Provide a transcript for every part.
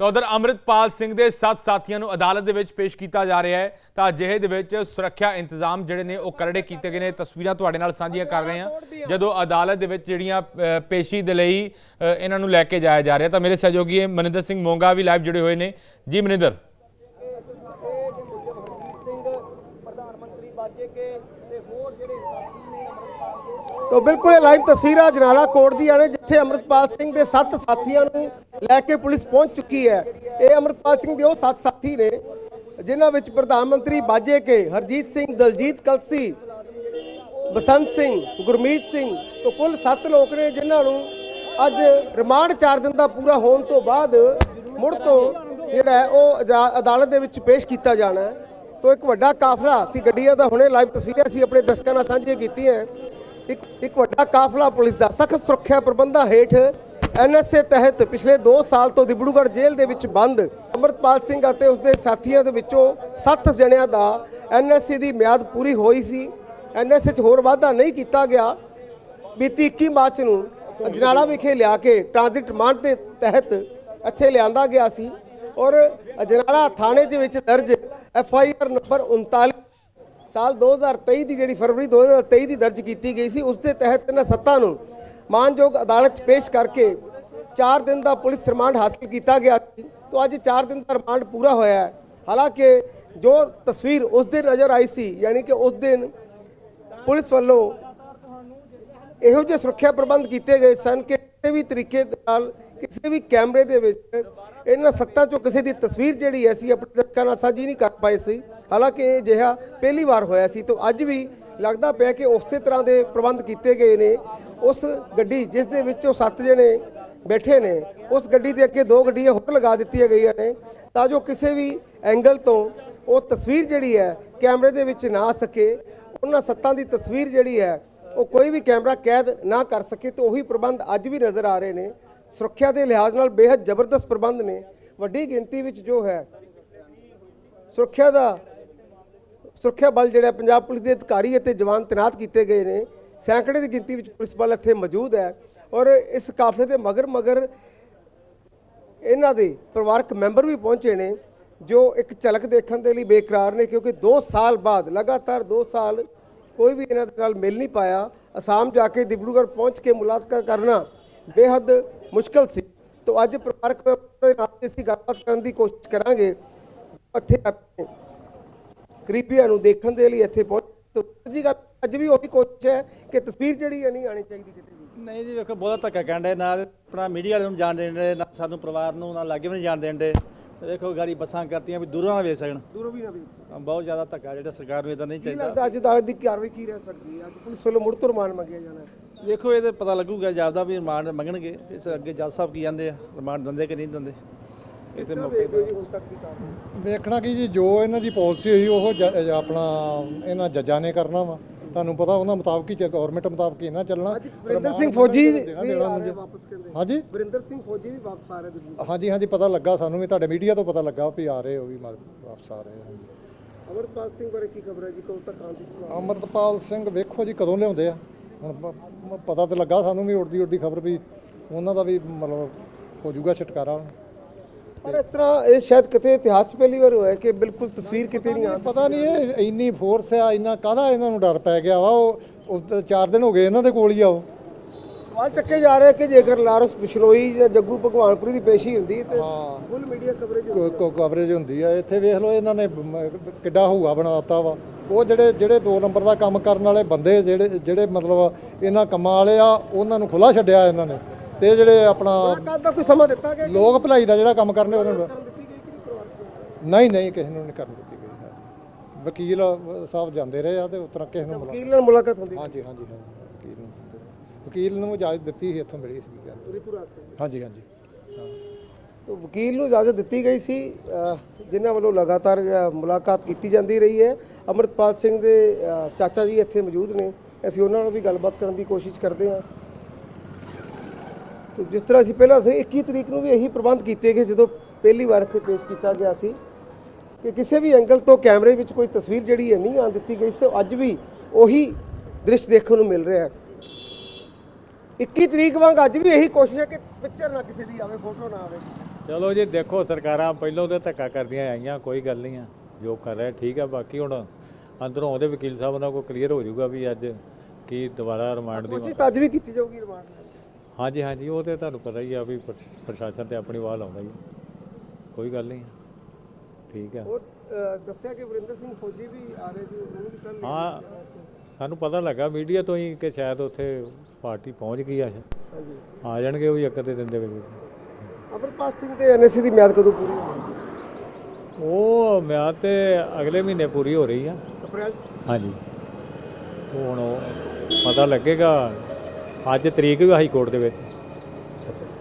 ਤਾਂ ਉਧਰ ਅੰਮ੍ਰਿਤਪਾਲ ਸਿੰਘ ਦੇ ਸੱਤ ਸਾਥੀਆਂ ਨੂੰ ਅਦਾਲਤ ਦੇ ਵਿੱਚ ਪੇਸ਼ ਕੀਤਾ ਜਾ ਰਿਹਾ ਹੈ। ਤਾਂ ਅਜਿਹੇ ਦੇ ਵਿੱਚ ਸੁਰੱਖਿਆ ਇੰਤਜ਼ਾਮ ਜਿਹੜੇ ਨੇ ਉਹ ਕਰੜੇ ਕੀਤੇ ਗਏ ਨੇ। ਤਸਵੀਰਾਂ ਤੁਹਾਡੇ ਨਾਲ ਸਾਂਝੀਆਂ ਕਰ ਰਹੇ ਹਾਂ। ਜਦੋਂ ਅਦਾਲਤ ਦੇ ਵਿੱਚ ਜਿਹੜੀਆਂ ਪੇਸ਼ੀ ਦੇ ਲਈ ਇਹਨਾਂ ਨੂੰ ਲੈ ਕੇ ਜਾਇਆ ਜਾ ਰਿਹਾ। ਤਾਂ ਮੇਰੇ ਸਹਿਯੋਗੀ ਮਨਿੰਦਰ ਸਿੰਘ ਮੋਂਗਾ ਵੀ ਲਾਈਵ ਜੁੜੇ ਹੋਏ ਨੇ। ਜੀ ਮਨਿੰਦਰ ਪ੍ਰਧਾਨ ਮੰਤਰੀ ਬਾਜੇ ਕੇ ਤੇ ਹੋਰ ਜਿਹੜੇ ਸਾਥੀ ਨੇ ਤੋ ਬਿਲਕੁਲ ਇਹ ਲਾਈਵ ਤਸਵੀਰਾਂ ਜਨਾਲਾ ਕੋਟ ਦੀਆਂ ਨੇ, ਜਿੱਥੇ ਅਮਰਤਪਾਲ ਸਿੰਘ ਦੇ ਸੱਤ ਸਾਥੀਆਂ ਨੂੰ ਲੈ ਕੇ ਪੁਲਿਸ ਪਹੁੰਚ ਚੁੱਕੀ ਹੈ। ਇਹ ਅਮਰਤਪਾਲ ਸਿੰਘ ਦੇ ਉਹ ਸੱਤ ਸਾਥੀ ਨੇ, ਜਿਨ੍ਹਾਂ ਵਿੱਚ ਪ੍ਰਧਾਨ ਮੰਤਰੀ ਬਾਜੇ ਕੇ, ਹਰਜੀਤ ਸਿੰਘ, ਦਲਜੀਤ ਕਲਸੀ, ਬਸੰਤ ਸਿੰਘ, ਗੁਰਮੀਤ ਸਿੰਘ, ਤੋਂ ਕੁੱਲ 7 ਲੋਕ ਨੇ ਜਿਨ੍ਹਾਂ ਨੂੰ ਅੱਜ ਰਿਮਾਂਡ 4 ਦਿਨ ਦਾ ਪੂਰਾ ਹੋਣ ਤੋਂ ਬਾਅਦ ਮੁੜ ਤੋਂ ਜਿਹੜਾ ਉਹ ਅਜਾ- ਅਦਾਲਤ ਦੇ ਵਿੱਚ ਪੇਸ਼ ਕੀਤਾ ਜਾਣਾ ਹੈ। ਤੋਂ ਇੱਕ ਵੱਡਾ ਕਾਫਲਾ ਸੀ, ਗੱਡੀਆਂ ਦਾ ਹੁਣੇ ਲਾਈਵ ਤਸਵੀਰਾਂ ਸੀ ਆਪਣੇ ਦਰਸ਼ਕਾਂ ਨਾਲ ਸਾਂਝੀਆਂ ਕੀਤੀਆਂ ਇੱਕ ਇੱਕ ਵੱਡਾ ਕਾਫਲਾ ਪੁਲਿਸ ਦਾ ਸਖਤ ਸੁਰੱਖਿਆ ਪ੍ਰਬੰਧਾਂ ਹੇਠ ਐਨਐਸਏ ਤਹਿਤ ਪਿਛਲੇ 2 ਸਾਲ ਤੋਂ ਦਿਬੜੂਗੜ੍ਹ ਜੇਲ੍ਹ ਦੇ ਵਿੱਚ ਬੰਦ ਅਮਰਤਪਾਲ ਸਿੰਘ ਅਤੇ ਉਸਦੇ ਸਾਥੀਆਂ ਦੇ ਵਿੱਚੋਂ 7 ਜਣਿਆਂ ਦਾ ਐਨਐਸਏ ਦੀ ਮਿਆਦ ਪੂਰੀ ਹੋਈ ਸੀ। ਐਨਐਸਏ 'ਚ ਹੋਰ ਵਾਧਾ ਨਹੀਂ ਕੀਤਾ ਗਿਆ। ਬੀਤੀ 21 ਮਾਰਚ ਨੂੰ ਅਜਨਾਲਾ ਵਿਖੇ ਲਿਆ ਕੇ ਟ੍ਰਾਂਜ਼ਿਟ ਰਿਮਾਂਡ ਦੇ ਤਹਿਤ ਇੱਥੇ ਲਿਆਂਦਾ ਗਿਆ ਸੀ ਔਰ ਅਜਨਾਲਾ ਥਾਣੇ ਦੇ ਵਿੱਚ ਦਰਜ ਐਫ ਆਈ ਆਰ ਨੰਬਰ 39 ਸਾਲ 2023 ਦੀ ਜਿਹੜੀ ਫਰਵਰੀ 2023 ਦੀ ਦਰਜ ਕੀਤੀ ਗਈ ਸੀ, ਉਸ ਦੇ ਤਹਿਤ ਇਹਨਾਂ ਸੱਤਾਂ ਨੂੰ ਮਾਨਯੋਗ ਅਦਾਲਤ 'ਚ ਪੇਸ਼ ਕਰਕੇ 4 ਦਿਨ ਦਾ ਪੁਲਿਸ ਰਿਮਾਂਡ ਹਾਸਲ ਕੀਤਾ ਗਿਆ ਸੀ। ਤੋਂ ਅੱਜ 4 ਦਿਨ ਦਾ ਰਿਮਾਂਡ ਪੂਰਾ ਹੋਇਆ ਹੈ। ਹਾਲਾਂਕਿ ਜੋ ਤਸਵੀਰ ਉਸ ਦਿਨ ਨਜ਼ਰ ਆਈ ਸੀ, ਯਾਨੀ ਕਿ ਉਸ ਦਿਨ ਪੁਲਿਸ ਵੱਲੋਂ ਇਹੋ ਜਿਹੇ ਸੁਰੱਖਿਆ ਪ੍ਰਬੰਧ ਕੀਤੇ ਗਏ ਸਨ ਕਿ ਕਿਸੇ ਵੀ ਤਰੀਕੇ ਨਾਲ ਕਿਸੇ ਵੀ ਕੈਮਰੇ ਦੇ ਵਿੱਚ ਇਹਨਾਂ ਸੱਤਾਂ ਚੋਂ ਕਿਸੇ ਦੀ ਤਸਵੀਰ ਜਿਹੜੀ ਹੈ ਸੀ ਆਪਣੇ ਦਰਸ਼ਕਾਂ ਨਾਲ ਸਾਂਝੀ ਨਹੀਂ ਕਰ ਪਾਏ ਸੀ। ਹਾਲਾਂਕਿ ਇਹ ਜਿਹਾ ਪਹਿਲੀ ਵਾਰ ਹੋਇਆ ਸੀ ਤਾਂ ਅੱਜ ਵੀ ਲੱਗਦਾ ਪਿਆ ਕਿ ਉਸੇ ਤਰ੍ਹਾਂ ਦੇ ਪ੍ਰਬੰਧ ਕੀਤੇ ਗਏ ਨੇ। ਉਸ ਗੱਡੀ ਜਿਸ ਦੇ ਵਿੱਚ ਉਹ ਸੱਤ ਜਣੇ ਬੈਠੇ ਨੇ, ਉਸ ਗੱਡੀ ਦੇ ਅੱਗੇ ਦੋ ਗੱਡੀਆਂ ਹੋਰ ਲਗਾ ਦਿੱਤੀਆਂ ਗਈਆਂ ਨੇ ਤਾਂ ਜੋ ਕਿਸੇ ਵੀ ਐਂਗਲ ਤੋਂ ਉਹ ਤਸਵੀਰ ਜਿਹੜੀ ਹੈ ਕੈਮਰੇ ਦੇ ਵਿੱਚ ਨਾ ਆ ਸਕੇ। ਉਹਨਾਂ ਸੱਤਾਂ ਦੀ ਤਸਵੀਰ ਜਿਹੜੀ ਹੈ ਉਹ ਕੋਈ ਵੀ ਕੈਮਰਾ ਕੈਦ ਨਾ ਕਰ ਸਕੇ ਤੇ ਉਹੀ ਪ੍ਰਬੰਧ ਅੱਜ ਵੀ ਨਜ਼ਰ ਆ ਰਹੇ ਨੇ। ਸੁਰੱਖਿਆ ਦੇ ਲਿਹਾਜ਼ ਨਾਲ ਬੇहद ਜ਼ਬਰਦਸਤ ਪ੍ਰਬੰਧ ਨੇ। ਵੱਡੀ ਗਿਣਤੀ ਵਿੱਚ ਜੋ ਹੈ, ਸੁਰੱਖਿਆ ਦਾ, ਸੁਰੱਖਿਆ ਬਲ ਜਿਹੜਾ ਪੰਜਾਬ ਪੁਲਿਸ ਦੇ ਅਧਿਕਾਰੀ ਅਤੇ ਜਵਾਨ ਤੈਨਾਤ ਕੀਤੇ ਗਏ ਨੇ। ਸੈਂਕੜੇ ਦੀ ਗਿਣਤੀ ਵਿੱਚ ਪੁਲਿਸ ਬਲ ਇੱਥੇ ਮੌਜੂਦ ਹੈ ਔਰ ਇਸ ਕਾਫਲੇ ਦੇ ਮਗਰ ਮਗਰ ਇਹਨਾਂ ਦੇ ਪਰਿਵਾਰਕ ਮੈਂਬਰ ਵੀ ਪਹੁੰਚੇ ਨੇ, ਜੋ ਇੱਕ ਝਲਕ ਦੇਖਣ ਦੇ ਲਈ ਬੇਕਰਾਰ ਨੇ ਕਿਉਂਕਿ 2 ਸਾਲ ਬਾਅਦ, ਲਗਾਤਾਰ 2 ਸਾਲ ਕੋਈ ਵੀ ਇਹਨਾਂ ਦੇ ਨਾਲ ਮਿਲ ਨਹੀਂ ਪਾਇਆ। ਅਸਾਮ ਜਾ ਕੇ ਦਿਬੜੂਗੜ ਪਹੁੰਚ ਕੇ ਮੁਲਾਕਾਤ ਕਰਨਾ ਬੇहद ਮੁਸ਼ਕਲ ਸੀ। ਤੋਂ ਅੱਜ ਪਰਿਵਾਰਕ ਦੇ ਨਾਲ ਅਸੀਂ ਗੱਲਬਾਤ ਕਰਨ ਦੀ ਕੋਸ਼ਿਸ਼ ਕਰਾਂਗੇ। ਇੱਥੇ ਆਪਣੇ ਕਰੀਬੀਆਂ ਨੂੰ ਦੇਖਣ ਦੇ ਲਈ ਇੱਥੇ ਪਹੁੰਚ ਤੋਂ ਜੀ ਗੱਲ ਅੱਜ ਵੀ ਉਹੀ ਕੋਸ਼ਿਸ਼ ਹੈ ਕਿ ਤਸਵੀਰ ਜਿਹੜੀ ਹੈ ਨਹੀਂ ਆਣੀ ਚਾਹੀਦੀ ਕਿਤੇ ਵੀ। ਨਹੀਂ ਜੀ ਵੇਖੋ ਬਹੁਤਾ ਧੱਕਾ ਕਹਿੰਦੇ ਨਾ ਆਪਣਾ ਮੀਡੀਆ ਵਾਲਿਆਂ ਨੂੰ ਜਾਣ ਦੇਣ ਦੇ ਨਾ ਸਾਨੂੰ ਪਰਿਵਾਰ ਨੂੰ ਨਾ ਲਾਗੇ ਵੀ ਨਹੀਂ ਜਾਣ ਦੇਣ ਦੇ ਵੇਖੋ ਗਾੜੀ ਬੱਸਾਂ ਕਰਤੀਆਂ ਵੀ ਦੂਰੋਂ ਨਾ ਵੇਚ ਸਕਣ। ਦੂਰੋਂ ਵੀ ਨਾ ਸਕੋ। ਬਹੁਤ ਜ਼ਿਆਦਾ ਧੱਕਾ ਜਿਹੜਾ ਸਰਕਾਰ ਨੂੰ ਇਦਾਂ ਨਹੀਂ ਚਾਹੀਦਾ। ਲੱਗਦਾ ਅੱਜ ਅਦਾਲਤ ਦੀ ਕਾਰਵਾਈ ਕੀ ਰਹਿ ਸਕਦੀ ਹੈ? ਅੱਜ ਪੁਲਿਸ ਵੱਲੋਂ ਮੁੜ ਤੋਂ ਰਿਮਾਂਡ ਮੰਗਿਆ ਜਾਣਾ ਹੈ। ਵੇਖੋ ਇਹਦੇ ਪਤਾ ਲੱਗੂਗਾ ਜਾਪਦਾ ਵੀ ਰਿਮਾਂਡ ਮੰਗਣਗੇ। ਇਸ ਅੱਗੇ ਜੱਜ ਸਾਹਿਬ ਕੀ ਜਾਂਦੇ ਆ? ਰਿਮਾਂਡ ਦਿੰਦੇ ਕਿ ਨਹੀਂ ਦਿੰਦੇ? ਇਹ ਤੇ ਮੌਕੇ ਕਾਰਵਾਈ ਵੇਖਣਾ ਕੀ ਜੀ ਜੋ ਇਹਨਾਂ ਦੀ ਪਾਲਿਸੀ ਹੋਈ ਉਹ ਜ- ਆਪਣਾ ਇਹਨਾਂ ਜੱਜਾਂ ਨੇ ਕਰਨਾ ਵਾ। ਤੁਹਾਨੂੰ ਪਤਾ ਉਹਨਾਂ ਮੁਤਾਬਕ ਹੀ ਗਵਰਨਮੈਂਟ ਮੁਤਾਬਕ ਹੀ ਇਹਨਾਂ ਚੱਲਣਾ। ਵਰਿੰਦਰ ਸਿੰਘ ਫੌਜੀ। ਵਾਪਸ ਕਹਿੰਦੇ ਹਾਂਜੀ? ਵਰਿੰਦਰ ਸਿੰਘ ਫੌਜੀ ਵੀ ਵਾਪਸ ਆ ਰਹੇ ਦਿੱਲੀ ਹਾਂਜੀ ਹਾਂਜੀ ਪਤਾ ਲੱਗਾ ਸਾਨੂੰ ਵੀ ਤੁਹਾਡੇ ਮੀਡੀਆ ਤੋਂ ਪਤਾ ਲੱਗਾ ਵੀ ਆ ਰਹੇ ਹੋ ਵੀ ਮ- ਵਾਪਸ ਆ ਰਹੇ ਆ ਅਮਰਪਾਲ ਸਿੰਘ ਬਾਰੇ ਕੀ ਖਬਰ ਹੈ ਜੀ? ਕਦੋਂ ਤੱਕ ਆਉਣ ਦੀ ਸੰਭਾਵਨਾ ਅਮਰਤਪਾਲ ਸਿੰਘ ਵੇਖੋ ਜੀ ਕਦੋਂ ਲਿਆਉਂਦੇ ਆ? ਹੁਣ ਪ- ਮ- ਪਤਾ ਤੇ ਲੱਗਾ ਸਾਨੂੰ ਵੀ ਉੜਦੀ ਉੜਦੀ ਖਬਰ ਵੀ ਉਹਨਾਂ ਦਾ ਵੀ ਮਤਲਬ ਹੋ ਜਾਊਗਾ ਛੁਟਕਾਰਾ। ਹੁਣ ਪਰ ਇਸ ਤਰ੍ਹਾਂ ਇਹ ਸ਼ਾਇਦ ਕਿਤੇ ਇਤਿਹਾਸ 'ਚ ਪਹਿਲੀ ਵਾਰ ਹੋਇਆ ਕਿ ਬਿਲਕੁਲ ਤਸਵੀਰ ਕਿਤੇ ਨਹੀਂ ਆ। ਪਤਾ ਨਹੀਂ ਇਹ ਇੰਨੀ ਫੋਰਸ ਆ ਇੰਨਾ ਕਾਹਦਾ ਇਹਨਾਂ ਨੂੰ ਡਰ ਪੈ ਗਿਆ ਵਾ ਉਹ ਉਹ ਤਾਂ ਚਾਰ ਦਿਨ ਹੋ ਗਏ ਇਹਨਾਂ ਦੇ ਕੋਲ ਹੀ ਆ ਉਹ। ਸਵਾਲ ਚੱਕੇ ਜਾ ਰਹੇ ਕਿ ਜੇਕਰ ਲਾਰਸ ਬਿਸ਼ਨੋਈ ਜਾਂ ਜੱਗੂ ਭਗਵਾਨਪੁਰੀ ਦੀ ਪੇਸ਼ੀ ਹੁੰਦੀ ਤੇ ਹਾਂ। ਫੁੱਲ ਮੀਡੀਆ ਕਵਰੇਜ ਕੋ ਕਵਰੇਜ ਹੁੰਦੀ ਆ ਇੱਥੇ ਵੇਖ ਲਓ ਇਹਨਾਂ ਨੇ ਮ- ਕਿੱਡਾ ਹੂਆ ਬਣਾਤਾ ਵਾ। ਉਹ ਜਿਹੜੇ ਜਿਹੜੇ 2 ਨੰਬਰ ਦਾ ਕੰਮ ਕਰਨ ਵਾਲੇ ਬੰਦੇ ਜਿਹੜੇ ਜਿਹੜੇ ਮਤਲਬ ਇਹਨਾਂ ਕੰਮਾਂ ਵਾਲੇ ਆ ਉਹਨਾਂ ਨੂੰ ਖੁੱਲਾ ਛੱਡਿਆ ਇਹਨਾਂ ਨੇ ਤੇ ਜਿਹੜੇ ਆਪਣਾ ਮੁਲਾਕਾਤ ਦਾ ਕੋਈ ਸਮਾਂ ਦਿੱਤਾ ਗਿਆ ਲੋਕ ਭਲਾਈ ਦਾ ਜਿਹੜਾ ਕੰਮ ਕਰਨੇ ਉਹਨਾਂ ਨੂੰ ਨਹੀਂ? ਨਹੀਂ ਕਿਸੇ ਨੂੰ ਨਹੀਂ ਕਰਨ ਦਿੱਤੀ ਗਈ। ਵਕੀਲ ਸਾਹਿਬ ਜਾਂਦੇ ਰਹੇ ਆ ਤੇ ਉਤਰਾ ਕਿਸੇ ਨੂੰ ਵਕੀਲ ਨਾਲ ਮੁਲਾਕਾਤ ਹੁੰਦੀ ਹਾਂਜੀ ਹਾਂਜੀ ਵਕੀਲ ਨੂੰ। ਵਕੀਲ ਨੂੰ ਇਜਾਜ਼ਤ ਦਿੱਤੀ ਸੀ ਇੱਥੋਂ ਮਿਲੀ ਸੀ ਗੱਲ ਹਾਂਜੀ ਹਾਂਜੀ ਤੋ ਵਕੀਲ ਨੂੰ ਇਜਾਜ਼ਤ ਦਿੱਤੀ ਗਈ ਸੀ ਜਿਨ੍ਹਾਂ ਵੱਲੋਂ ਲਗਾਤਾਰ ਮੁਲਾਕਾਤ ਕੀਤੀ ਜਾਂਦੀ ਰਹੀ ਹੈ ਅਮਰਤਪਾਲ ਸਿੰਘ ਦੇ ਚਾਚਾ ਜੀ ਇੱਥੇ ਮੌਜੂਦ ਨੇ। ਅਸੀਂ ਉਹਨਾਂ ਨਾਲ ਵੀ ਗੱਲਬਾਤ ਕਰਨ ਦੀ ਕੋਸ਼ਿਸ਼ ਕਰਦੇ ਹਾਂ। ਤੇ ਜਿਸ ਤਰ੍ਹਾਂ ਅਸੀਂ ਪਹਿਲਾਂ ਸੀ 21 ਤਰੀਕ ਨੂੰ ਵੀ ਇਹੀ ਪ੍ਰਬੰਧ ਕੀਤੇ ਗਏ, ਜਦੋਂ ਪਹਿਲੀ ਵਾਰ ਇੱਥੇ ਪੇਸ਼ ਕੀਤਾ ਗਿਆ ਸੀ। ਕਿ ਕਿਸੇ ਵੀ ਐਂਗਲ ਤੋਂ ਕੈਮਰੇ ਵਿੱਚ ਕੋਈ ਤਸਵੀਰ ਜਿਹੜੀ ਹੈ ਨਹੀਂ ਆਉਣ ਦਿੱਤੀ ਗਈ, ਤੇ ਅੱਜ ਵੀ ਉਹੀ ਦ੍ਰਿਸ਼ ਦੇਖਣ ਨੂੰ ਮਿਲ ਰਿਹਾ ਹੈ। 21 ਤਰੀਕ ਵਾਂਗ ਅੱਜ ਵੀ ਇਹੀ ਕੋਸ਼ਿਸ਼ ਹੈ ਕਿ ਪਿਕਚਰ ਨਾ ਕਿਸੇ ਦੀ ਆਵੇ ਫੋਟੋ ਨਾ ਆਵੇ। ਚਲੋ ਜੀ, ਦੇਖੋ ਸਰਕਾਰਾਂ ਪਹਿਲਾਂ ਤੇ ਧੱਕਾ ਕਰਦੀਆਂ ਆਈਆਂ, ਕੋਈ ਗੱਲ ਨਹੀਂ ਆ। ਜੋ ਕਰ ਰਿਹਾ, ਠੀਕ ਆ, ਬਾਕੀ ਹੁਣ ਅੰਦਰੋਂ ਉਹਦੇ ਵਕੀਲ ਸਾਹਿਬ ਨਾਲ ਕੋਈ ਕਲੀਅਰ ਹੋ ਜਾਊਗਾ ਵੀ ਅੱਜ ਕੀ ਦੁਬਾਰਾ ਰਿਮਾਂਡ ਦੀ ਕੋਸ਼ਿਸ਼ ਤਾਂ ਅੱਜ ਵੀ ਕੀਤੀ ਜਾਊਗੀ ਰਿਮਾਂਡ। ਹਾਂਜੀ ਹਾਂਜੀ ਉਹ ਤੇ ਤੁਹਾਨੂੰ ਪਤਾ ਹੀ ਆ ਵੀ ਪ੍ਰ- ਪ੍ਰਸ਼ਾਸਨ ਤੇ ਆਪਣੀ ਵਾਹ ਲਾਉਂਦਾ ਹੀ। ਕੋਈ ਗੱਲ ਨਹੀਂ ਠੀਕ ਆ ਉਹ ਦੱਸਿਆ ਕਿ ਵਰਿੰਦਰ ਸਿੰਘ ਫੌਜੀ ਵੀ ਆ ਰਹੇ ਜੀ ਉਹਨੂੰ ਵੀ ਕੱਲ ਹਾਂ ਸਾਨੂੰ ਪਤਾ ਲੱਗਾ ਮੀਡੀਆ ਤੋਂ ਹੀ ਕਿ ਸ਼ਾਇਦ ਉੱਥੇ ਪਾਰਟੀ ਪਹੁੰਚ ਗਈ ਆ ਹਾਂਜੀ ਆ ਜਾਣਗੇ ਉਹ ਵੀ ਇੱਕ ਅੱਧੇ ਦਿਨ ਦੇ ਵਿੱਚ। ਅਮਰਪਾਲ ਸਿੰਘ ਦੇ ਐਨਐਸਸੀ ਦੀ ਮਿਆਦ ਕਦੋਂ ਪੂਰੀ ਹੋਣੀ ਉਹ ਮਿਆਦ ਤੇ ਅਗਲੇ ਮਹੀਨੇ ਪੂਰੀ ਹੋ ਰਹੀ ਆ ਅਪ੍ਰੈਲ? ਹਾਂਜੀ। ਹੁਣ ਉਹ ਪਤਾ ਲੱਗੇਗਾ ਅੱਜ ਤਰੀਕ ਵੀ ਹਾਈ ਕੋਰਟ ਦੇ ਵਿੱਚ।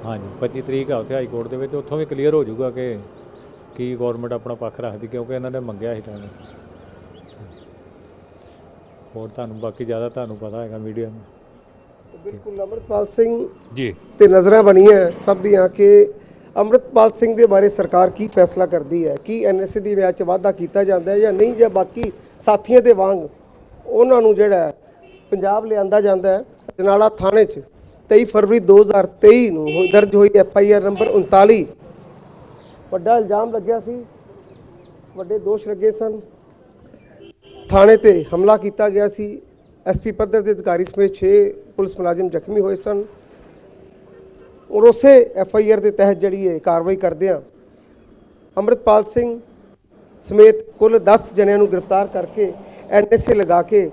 ਹਾਂਜੀ 25 ਤਰੀਕ ਆ ਉੱਥੇ ਹਾਈ ਕੋਰਟ ਦੇ ਵਿੱਚ ਉੱਥੋਂ ਵੀ ਕਲੀਅਰ ਹੋ ਜਾਊਗਾ ਕਿ ਕੀ ਗਵਰਨਮੈਂਟ ਆਪਣਾ ਪੱਖ ਰੱਖਦੀ ਕਿਉਂਕਿ ਇਹਨਾਂ ਨੇ ਮੰਗਿਆ ਸੀ ਟਾਈਮ ਹੋਰ ਤੁਹਾਨੂੰ ਬਾਕੀ ਜ਼ਿਆਦਾ ਤੁਹਾਨੂੰ ਪਤਾ ਹੈਗਾ ਮੀਡੀਆ ਨੂੰ। ਬਿਲਕੁਲ ਅਮਰਪਾਲ ਸਿੰਘ ਜੀ। ਤੇ ਨਜ਼ਰਾਂ ਬਣੀਆਂ ਸਭ ਦੀਆਂ ਕਿ ਅੰਮ੍ਰਿਤਪਾਲ ਸਿੰਘ ਦੇ ਬਾਰੇ ਸਰਕਾਰ ਕੀ ਫੈਸਲਾ ਕਰਦੀ ਹੈ ਕੀ ਐਨਐਸਏ ਦੀ 'ਚ ਵਾਅਦਾ ਕੀਤਾ ਜਾਂਦਾ ਹੈ ਜਾਂ ਨਹੀਂ ਜਾਂ ਬਾਕੀ ਸਾਥੀਆਂ ਦੇ ਵਾਂਗ ਉਹਨਾਂ ਨੂੰ ਜਿਹੜਾ ਪੰਜਾਬ ਲਿਆਂਦਾ ਜਾਂਦਾ ਹੈ ਜਨਾਲਾ ਥਾਣੇ 'ਚ। 23 ਫਰਵਰੀ 2023 ਨੂੰ ਹੋਈ- ਦਰਜ ਹੋਈ ਆਰ ਨੰਬਰ 39 ਵੱਡਾ ਇਲਜ਼ਾਮ ਲੱਗਿਆ ਸੀ। ਵੱਡੇ ਦੋਸ਼ ਲੱਗੇ ਸਨ। ਥਾਣੇ ਤੇ ਹਮਲਾ ਕੀਤਾ ਗਿਆ ਸੀ। ਐਸਪੀ ਪੱਧਰ ਦੇ ਅਧਿਕਾਰੀ ਸਮੇਤ 6 ਪੁਲਿਸ ਮੁਲਾਜ਼ਮ ਜ਼ਖਮੀ ਹੋਏ ਸਨ। ਔਰ ਉਸੇ ਐਫ ਆਈ ਆਰ ਦੇ ਤਹਿਤ ਜਿਹੜੀ ਹੈ ਕਾਰਵਾਈ ਕਰਦੇ ਆ, ਅੰਮ੍ਰਿਤਪਾਲ ਸਿੰਘ ਸਮੇਤ ਕੁੱਲ 10 ਜਣਿਆਂ ਨੂੰ ਗ੍ਰਿਫਤਾਰ ਕਰਕੇ ਐਨਐਸਏ ਲਗਾ ਕੇ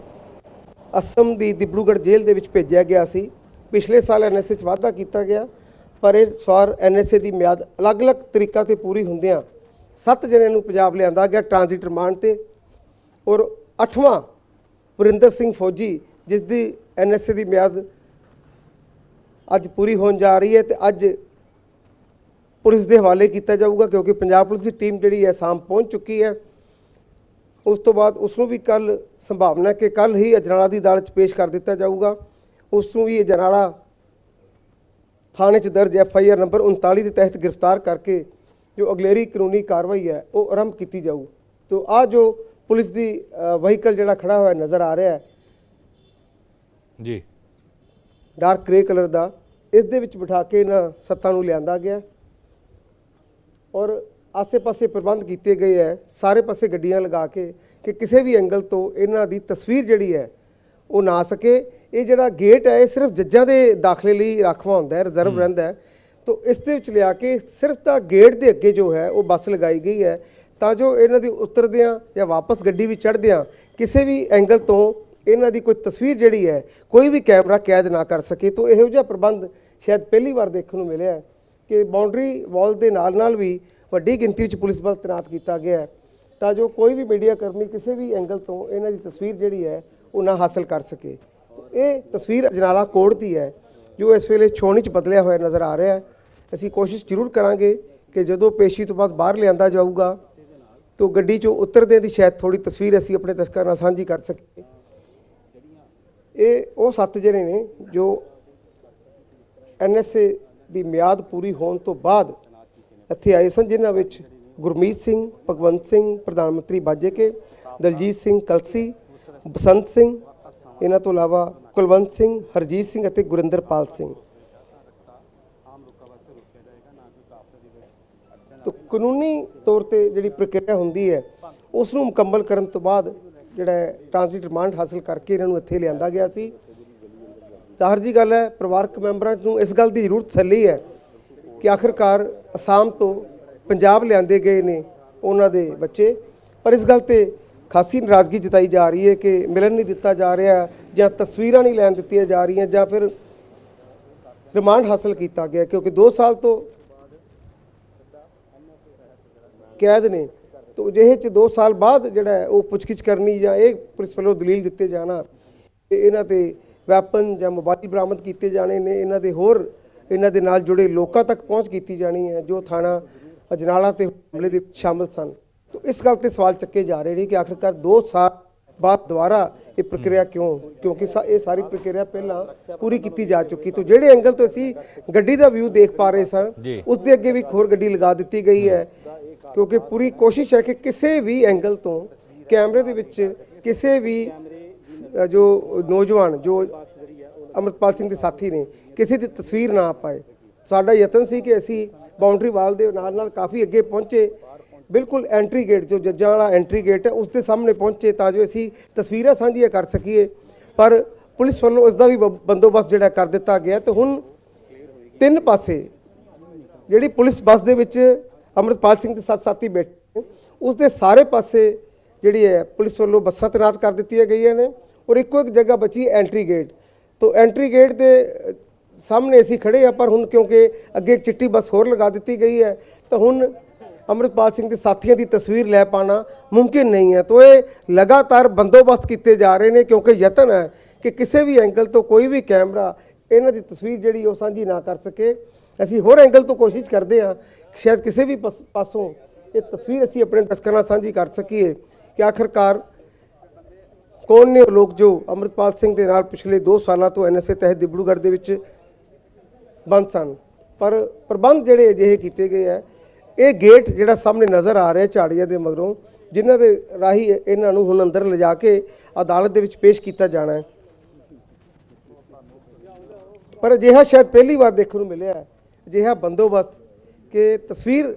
ਅਸਮ ਦੀ ਦਿਬਰੂਗੜ੍ਹ ਜੇਲ੍ਹ ਦੇ ਵਿੱਚ ਭੇਜਿਆ ਗਿਆ ਸੀ। ਪਿਛਲੇ ਸਾਲ ਐਨਐਸਏ 'ਚ ਵਾਧਾ ਕੀਤਾ ਗਿਆ, ਪਰ ਇਸ ਵਾਰ ਐਨਐਸਏ ਦੀ ਮਿਆਦ ਅਲੱਗ-ਅਲੱਗ ਤਰੀਕਾ ਤੇ ਪੂਰੀ ਹੁੰਦਿਆਂ 7 ਜਣਿਆਂ ਨੂੰ ਪੰਜਾਬ ਲਿਆਂਦਾ ਗਿਆ ਟ੍ਰਾਂਜ਼ਿਟ ਰਿਮਾਂਡ ਤੇ ਔਰ 8ਵਾਂ ਵਰਿੰਦਰ ਸਿੰਘ ਫੌਜੀ, ਜਿਸ ਦੀ ਐਨਐਸਏ ਦੀ ਮਿਆਦ ਅੱਜ ਪੂਰੀ ਹੋਣ ਜਾ ਰਹੀ ਹੈ ਤੇ ਅੱਜ ਪੁਲਿਸ ਦੇ ਹਵਾਲੇ ਕੀਤਾ ਜਾਊਗਾ ਕਿਉਂਕਿ ਪੰਜਾਬ ਪੁਲਿਸ ਦੀ ਟੀਮ ਜਿਹੜੀ ਹੈ ਸ਼ਾਮ ਪਹੁੰਚ ਚੁੱਕੀ ਹੈ। ਉਸ ਤੋਂ ਬਾਅਦ ਉਸ ਨੂੰ ਵੀ ਕੱਲ ਸੰਭਾਵਨਾ ਹੈ ਕਿ ਕੱਲ ਹੀ ਅਜਨਾਲਾ ਦੀ ਅਦਾਲਤ 'ਚ ਪੇਸ਼ ਕਰ ਦਿੱਤਾ ਜਾਊਗਾ। ਉਸ ਨੂੰ ਵੀ ਅਜਨਾਲਾ ਥਾਣੇ 'ਚ ਦਰਜ ਐਫ ਆਈ ਆਰ ਨੰਬਰ 39 ਦੇ ਤਹਿਤ ਗ੍ਰਿਫਤਾਰ ਕਰਕੇ ਜੋ ਅਗਲੇਰੀ ਕਾਨੂੰਨੀ ਕਾਰਵਾਈ ਹੈ ਉਹ ਆਰੰਭ ਕੀਤੀ ਜਾਊ। ਤੋ ਆ ਜੋ ਪੁਲਿਸ ਦੀ ਵਹੀਕਲ ਜਿਹੜਾ ਖੜਾ ਹੋਇਆ ਨਜ਼ਰ ਆ ਰਿਹਾ ਹੈ। ਜੀ। ਡਾਰਕ ਗ੍ਰੇ ਕਲਰ ਦਾ ਇਸ ਦੇ ਵਿੱਚ ਬਿਠਾ ਕੇ ਇਹਨਾਂ ਸੱਤਾਂ ਨੂੰ ਲਿਆਂਦਾ ਗਿਆ। ਔਰ ਆਸੇ-ਪਾਸੇ ਪ੍ਰਬੰਧ ਕੀਤੇ ਗਏ ਹੈ ਸਾਰੇ ਪਾਸੇ ਗੱਡੀਆਂ ਲਗਾ ਕੇ ਕਿ ਕਿਸੇ ਵੀ ਐਂਗਲ ਤੋਂ ਇਹਨਾਂ ਦੀ ਤਸਵੀਰ ਜਿਹੜੀ ਹੈ ਉਹ ਨਾ ਸਕੇ। ਇਹ ਜਿਹੜਾ ਗੇਟ ਹੈ ਇਹ ਸਿਰਫ ਜੱਜਾਂ ਦੇ ਦਾਖਲੇ ਲਈ ਰਾਖਵਾ ਹੁੰਦਾ ਹੈ ਰਿਜ਼ਰਵ ਰਹਿੰਦਾ ਹੈ। ਤੋ ਇਸ ਦੇ ਵਿੱਚ ਲਿਆ ਕੇ ਸਿਰਫ ਤਾਂ ਗੇਟ ਦੇ ਅੱਗੇ ਜੋ ਹੈ ਉਹ ਬੱਸ ਲਗਾਈ ਗਈ ਹੈ। ਤਾਂ ਜੋ ਇਹਨਾਂ ਦੀ ਉਤਰਦਿਆਂ ਜਾਂ ਵਾਪਸ ਗੱਡੀ ਵਿੱਚ ਚੜ੍ਹਦਿਆਂ ਕਿਸੇ ਵੀ ਐਂਗਲ ਤੋਂ ਇਹਨਾਂ ਦੀ ਕੋਈ ਤਸਵੀਰ ਜਿਹੜੀ ਹੈ ਕੋਈ ਵੀ ਕੈਮਰਾ ਕੈਦ ਨਾ ਕਰ ਸਕੇ। ਤੋ ਇਹੋ ਜਿਹਾ ਪ੍ਰਬੰਧ ਸ਼ਾਇਦ ਪਹਿਲੀ ਵਾਰ ਦੇਖਣ ਨੂੰ ਮਿਲਿਆ ਹੈ। ਕਿ ਬਾਉਂਡਰੀ ਵਾਲ ਦੇ ਨਾਲ ਨਾਲ ਵੀ ਵੱਡੀ ਗਿਣਤੀ ਵਿੱਚ ਪੁਲਿਸ ਬਲ ਤੈਨਾਤ ਕੀਤਾ ਗਿਆ ਹੈ। ਤਾਂ ਜੋ ਕੋਈ ਵੀ ਮੀਡੀਆ ਕਰਮੀ ਕਿਸੇ ਵੀ ਐਂਗਲ ਤੋਂ ਇਹਨਾਂ ਦੀ ਤਸਵੀਰ ਜਿਹੜੀ ਹੈ, ਉਹ ਨਾ ਹਾਸਲ ਕਰ ਸਕੇ। ਇਹ ਤਸਵੀਰ ਅਜਨਾਲਾ ਕੋਰਟ ਦੀ ਹੈ, ਜੋ ਇਸ ਵੇਲੇ ਛੋਣੀ ਚ ਬਦਲਿਆ ਹੋਇਆ ਨਜ਼ਰ ਆ ਰਿਹਾ ਹੈ। ਅਸੀਂ ਕੋਸ਼ਿਸ਼ ਜ਼ਰੂਰ ਕਰਾਂਗੇ ਕਿ ਜਦੋਂ ਪੇਸ਼ੀ ਤੋਂ ਬਾਅਦ ਬਾਹਰ ਲਿਆਂਦਾ ਜਾਊਗਾ, ਤਾਂ ਗੱਡੀ ਚੋਂ ਉਤਰਦੇ ਦੀ ਸ਼ਾਇਦ ਥੋੜੀ ਤਸਵੀਰ ਅਸੀਂ ਆਪਣੇ ਦਰਸ਼ਕਾਂ ਨਾਲ ਸਾਂਝੀ ਕਰ ਸਕੀਏ। ਇਹ ਉਹ ਸੱਤ ਜਿਹੜੇ ਨੇ ਜੋ ਐਨਐਸਏ ਦੀ ਮਿਆਦ ਪੂਰੀ ਹੋਣ ਤੋਂ ਬਾਅਦ ਇੱਥੇ ਆਏ ਸਨ, ਜਿਨ੍ਹਾਂ ਵਿੱਚ ਗੁਰਮੀਤ ਸਿੰਘ, ਭਗਵੰਤ ਸਿੰਘ, ਪ੍ਰਧਾਨ ਮੰਤਰੀ ਬਾਜੇਕੇ, ਦਲਜੀਤ ਸਿੰਘ ਕਲਸੀ, ਬਸੰਤ ਸਿੰਘ, ਇਹਨਾਂ ਤੋਂ ਇਲਾਵਾ ਕੁਲਵੰਤ ਸਿੰਘ, ਹਰਜੀਤ ਸਿੰਘ ਅਤੇ ਗੁਰਿੰਦਰਪਾਲ ਸਿੰਘ। ਤੋ ਕਾਨੂੰਨੀ ਤੌਰ ਤੇ ਜਿਹੜੀ ਪ੍ਰਕਿਰਿਆ ਹੁੰਦੀ ਹੈ ਉਸ ਨੂੰ ਮੁਕੰਮਲ ਕਰਨ ਤੋਂ ਬਾਅਦ ਜਿਹੜਾ ਹੈ ਟ੍ਰਾਂਜ਼ਿਟ ਰਿਮਾਂਡ ਹਾਸਲ ਕਰਕੇ ਇਹਨਾਂ ਨੂੰ ਇੱਥੇ ਲਿਆਂਦਾ ਗਿਆ ਸੀ। ਜ਼ਾਹਰ ਜੀ ਗੱਲ ਹੈ, ਪਰਿਵਾਰਕ ਮੈਂਬਰਾਂ ਨੂੰ ਇਸ ਗੱਲ ਦੀ ਜ਼ਰੂਰ ਤਸੱਲੀ ਹੈ ਕਿ ਆਖਿਰਕਾਰ ਅਸਾਮ ਤੋਂ ਪੰਜਾਬ ਲਿਆਂਦੇ ਗਏ ਨੇ ਉਹਨਾਂ ਦੇ ਬੱਚੇ। ਪਰ ਇਸ ਗੱਲ ਤੇ ਖਾਸੀ ਨਾਰਾਜ਼ਗੀ ਜਤਾਈ ਜਾ ਰਹੀ ਹੈ ਕਿ ਮਿਲਣ ਨਹੀਂ ਦਿੱਤਾ ਜਾ ਰਿਹਾ, ਜਾਂ ਤਸਵੀਰਾਂ ਨਹੀਂ ਲੈਣ ਦਿੱਤੀਆਂ ਜਾ ਰਹੀਆਂ, ਜਾਂ ਫਿਰ ਰਿਮਾਂਡ ਹਾਸਲ ਕੀਤਾ ਗਿਆ, ਕਿਉਂਕਿ 2 ਸਾਲ ਤੋਂ ਕੈਦ ਨੇ। ਤੋ ਜਿਹੇ ਚ 2 ਸਾਲ ਬਾਅਦ ਜਿਹੜਾ ਉਹ ਪੁੱਛਗਿੱਛ ਕਰਨੀ ਜਾਂ ਇਹ ਪੁਲਿਸ ਵੱਲੋਂ ਦਲੀਲ ਦਿੱਤੇ ਜਾਣਾ ਇਹਨਾਂ ਤੇ ਵੈਪਨ ਜਾਂ ਮੋਬਾਈਲ ਬਰਾਮਦ ਕੀਤੇ ਜਾਣੇ ਨੇ ਇਹਨਾਂ ਦੇ ਹੋਰ ਇਹਨਾਂ ਦੇ ਨਾਲ ਜੁੜੇ ਲੋਕਾਂ ਤੱਕ ਪਹੁੰਚ ਕੀਤੀ ਜਾਣੀ ਹੈ ਜੋ ਥਾਣਾ ਅਜਨਾਲਾ ਤੇ ਹਮਲੇ ਦੇ ਸ਼ਾਮਲ ਸਨ ਤੋ ਇਸ ਗੱਲ ਤੇ ਸਵਾਲ ਚੱਕੇ ਜਾ ਰਹੇ ਨੇ ਕਿ ਆਖਿਰਕਾਰ 2 ਸਾਲ ਬਾਅਦ ਦੁਬਾਰਾ ਇਹ ਪ੍ਰਕਿਰਿਆ ਕਿਉਂ ਕਿਉਂਕਿ ਇਹ ਸਾਰੀ ਪ੍ਰਕਿਰਿਆ ਪਹਿਲਾਂ ਪੂਰੀ ਕੀਤੀ ਜਾ ਚੁੱਕੀ ਤੋਂ ਜਿਹੜੇ ਐਂਗਲ ਤੋਂ ਅਸੀਂ ਗੱਡੀ ਦਾ ਵਿਊ ਦੇਖ ਪਾ ਰਹੇ ਸਾਂ ਜੀ। ਉਸ ਦੇ ਅੱਗੇ ਵੀ ਇੱਕ ਹੋਰ ਗੱਡੀ ਲਗਾ ਦਿੱਤੀ ਗਈ ਹੈ ਕਿਉਂਕਿ ਪੂਰੀ ਕੋਸ਼ਿਸ਼ ਹੈ ਕਿ ਕਿਸੇ ਵੀ ਐਂਗਲ ਤੋਂ ਕੈਮਰੇ ਦੇ ਵਿੱਚ ਕਿਸੇ ਵੀ ਜੋ ਨੌਜਵਾਨ, ਜੋ ਅਮਰਪਾਲ ਸਿੰਘ ਦੇ ਸਾਥੀ ਨੇ, ਕਿਸੇ ਦੀ ਤਸਵੀਰ ਨਾ ਪਾਏ। ਸਾਡਾ ਯਤਨ ਸੀ ਕਿ ਅਸੀਂ ਬਾਉਂਡਰੀ ਵਾਲ ਦੇ ਨਾਲ ਨਾਲ ਕਾਫੀ ਅੱਗੇ ਪਹੁੰਚੇ। ਬਿਲਕੁਲ ਐਂਟਰੀ ਗੇਟ ਜੋ ਜੱਜਾਂ ਵਾਲਾ ਐਂਟਰੀ ਗੇਟ ਹੈ, ਉਸ ਦੇ ਸਾਹਮਣੇ ਪਹੁੰਚੇ ਤਾਂ ਜੋ ਅਸੀਂ ਤਸਵੀਰਾਂ ਸਾਂਝੀਆਂ ਕਰ ਸਕੀਏ। ਪਰ ਪੁਲਿਸ ਵੱਲੋਂ ਇਸ ਦਾ ਵੀ ਬ- ਬੰਦੋਬਸਤ ਜਿਹੜਾ ਕਰ ਦਿੱਤਾ ਗਿਆ ਤੇ ਹੁਣ ਤਿੰਨ ਪਾਸੇ ਜਿਹੜੀ ਪੁਲਿਸ ਬੱਸ ਦੇ ਵਿੱਚ ਅਮਰਪਾਲ ਸਿੰਘ ਦੇ ਸਾਥ ਸਾਥੀ ਬੈਠੇ ਉਸ ਦੇ ਸਾਰੇ ਪਾਸੇ ਜਿਹੜੀ ਹੈ, ਪੁਲਿਸ ਵੱਲੋਂ ਬੱਸਾਂ ਤੈਨਾਤ ਕਰ ਦਿੱਤੀਆਂ ਗਈਆਂ ਨੇ ਔਰ ਇੱਕੋ ਇੱਕ ਜਗ੍ਹਾ ਬਚੀ ਐਂਟਰੀ ਗੇਟ। ਤੋਂ ਐਂਟਰੀ ਗੇਟ ਦੇ ਸਾਹਮਣੇ ਅਸੀਂ ਖੜੇ ਆ ਪਰ ਹੁਣ ਕਿਉਂਕਿ ਅੱਗੇ ਇੱਕ ਚਿੱਟੀ ਬੱਸ ਹੋਰ ਲਗਾ ਦਿੱਤੀ ਗਈ ਹੈ, ਤਾਂ ਹੁਣ ਅਮਰਪਾਲ ਸਿੰਘ ਦੇ ਸਾਥੀਆਂ ਦੀ ਤਸਵੀਰ ਲੈ ਪਾਣਾ ਮੁਮਕਿਨ ਨਹੀਂ ਹੈ। ਤੋਂ ਇਹ ਲਗਾਤਾਰ ਬੰਦੋਬਸਤ ਕੀਤੇ ਜਾ ਰਹੇ ਨੇ, ਕਿਉਂਕਿ ਯਤਨ ਹੈ ਕਿ ਕਿਸੇ ਵੀ ਐਂਗਲ ਤੋਂ ਕੋਈ ਵੀ ਕੈਮਰਾ ਇਹਨਾਂ ਦੀ ਤਸਵੀਰ ਜਿਹੜੀ ਉਹ ਸਾਂਝੀ ਨਾ ਕਰ ਸਕੇ। ਅਸੀਂ ਹੋਰ ਐਂਗਲ ਤੋਂ ਕੋਸ਼ਿਸ਼ ਕਰਦੇ ਹਾਂ ਕਿ ਸ਼ਾਇਦ ਕਿਸੇ ਵੀ ਪਸ- ਪਾਸੋਂ ਇਹ ਤਸਵੀਰ ਅਸੀਂ ਆਪਣੇ ਦਰਸ਼ਕਾਂ ਨਾਲ ਸਾਂਝੀ ਕਰ ਸਕੀਏ। ਕਿ ਆਖਰਕਾਰ ਕੌਣ ਨੇ ਉਹ ਲੋਕ ਜੋ ਅਮਰਪਾਲ ਸਿੰਘ ਦੇ ਨਾਲ ਪਿਛਲੇ 2 ਸਾਲਾਂ ਤੋਂ ਐਨਐਸਏ ਤਹਿਤ ਦਿਬੜੂਗੜ੍ਹ ਦੇ ਵਿੱਚ ਬੰਦ ਸਨ। ਪਰ ਪ੍ਰਬੰਧ ਜਿਹੜੇ ਅਜਿਹੇ ਕੀਤੇ ਗਏ ਹੈ, ਇਹ ਗੇਟ ਜਿਹੜਾ ਸਾਹਮਣੇ ਨਜ਼ਰ ਆ ਰਿਹਾ ਝਾੜੀਆਂ ਦੇ ਮਗਰੋਂ, ਜਿਨ੍ਹਾਂ ਦੇ ਰਾਹੀਂ ਇਹਨਾਂ ਨੂੰ ਹੁਣ ਅੰਦਰ ਲਿਜਾ ਕੇ ਅਦਾਲਤ ਦੇ ਵਿੱਚ ਪੇਸ਼ ਕੀਤਾ ਜਾਣਾ ਹੈ। ਪਰ ਅਜਿਹਾ ਸ਼ਾਇਦ ਪਹਿਲੀ ਵਾਰ ਦੇਖਣ ਨੂੰ ਮਿਲਿਆ ਅਜਿਹਾ ਬੰਦੋਬਸਤ ਕਿ ਤਸਵੀਰ